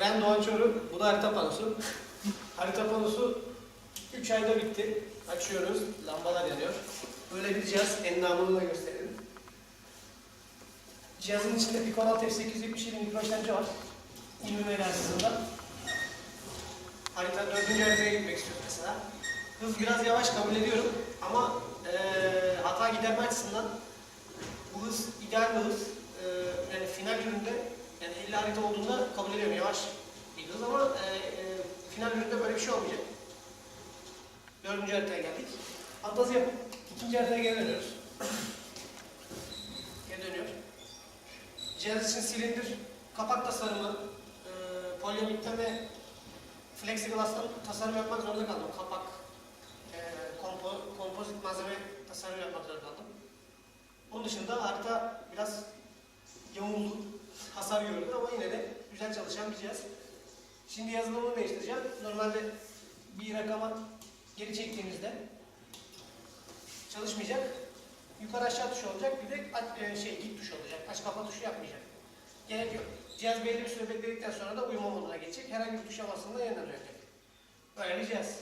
Ben Doğan Çoruk, bu da harita panosu. harita panosu 3 ayda bitti. Açıyoruz, lambalar yanıyor. Böyle bir cihaz, endamını da gösterelim. Cihazın içinde Pico 6 F877 mikro işlemci var. 20 MHz hızında. Harita dördüncü haritaya gitmek istiyoruz mesela. Hız biraz yavaş kabul ediyorum ama eee hata giderme açısından bu hız ideal bir hız. Eee, yani final üründe yani 50 harita olduğunda kabul ediyorum yavaş bir ama eee, eee, final üründe böyle bir şey olmayacak. Dördüncü haritaya geldik. Fantezi yapıp ikinci haritaya geri dönüyoruz. geri dönüyor. Cihaz için silindir, kapak tasarımı, eee polyamitten ve Flexiglass'tan tasarım yapmak zorunda kaldım. Kapak, eee kompo, kompozit malzeme tasarım yapmak zorunda kaldım. Onun dışında harita biraz yine de güzel çalışan bir cihaz. Şimdi yazılımını değiştireceğim. Normalde bir rakama geri çektiğimizde çalışmayacak. Yukarı aşağı tuşu olacak. Bir de aç- e, şey git tuşu olacak. Aç kapa tuşu yapmayacak. Gerek yok. Cihaz belli bir süre bekledikten sonra da uyuma moduna geçecek. Herhangi bir tuşa bastığında yeniden dönecek. Böyle bir cihaz.